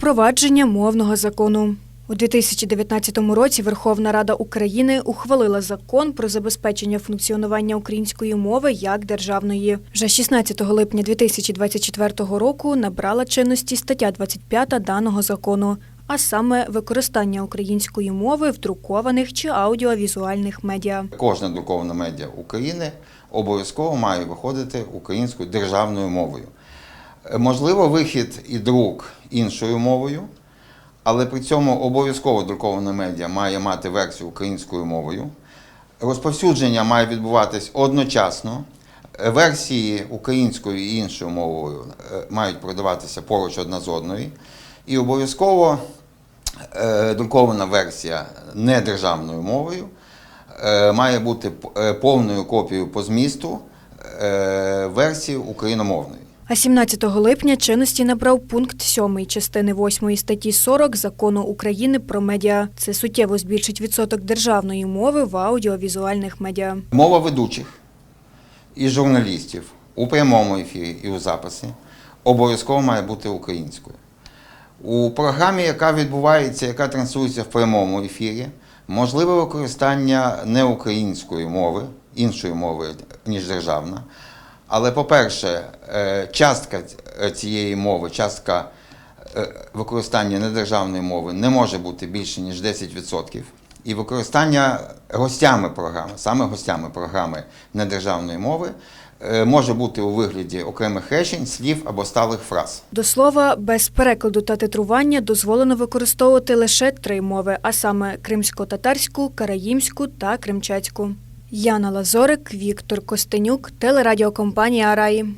Впровадження мовного закону. У 2019 році Верховна Рада України ухвалила закон про забезпечення функціонування української мови як державної. Вже 16 липня 2024 року набрала чинності стаття 25 даного закону, а саме використання української мови в друкованих чи аудіовізуальних медіа. Кожна друкована медіа України обов'язково має виходити українською державною мовою. Можливо, вихід і друк іншою мовою, але при цьому обов'язково друкована медіа має мати версію українською мовою. Розповсюдження має відбуватись одночасно. Версії українською і іншою мовою е, мають продаватися поруч одна з одною. І обов'язково е, друкована версія недержавною мовою е, має бути повною копією по змісту версії україномовної. А 17 липня чинності набрав пункт 7 частини 8 статті 40 Закону України про медіа. Це суттєво збільшить відсоток державної мови в аудіовізуальних медіа. Мова ведучих і журналістів у прямому ефірі і у записі обов'язково має бути українською. У програмі, яка відбувається, яка транслюється в прямому ефірі, можливе використання неукраїнської мови, іншої мови, ніж державна. Але, по-перше, е, частка цієї мови, частка е, використання недержавної мови не може бути більше, ніж 10%. І використання гостями програми, саме гостями програми недержавної мови, е, може бути у вигляді окремих речень, слів або сталих фраз. До слова, без перекладу та титрування дозволено використовувати лише три мови, а саме кримсько-татарську, караїмську та кримчацьку. Яна Лазорик, Віктор Костенюк, телерадіокомпанія Араї.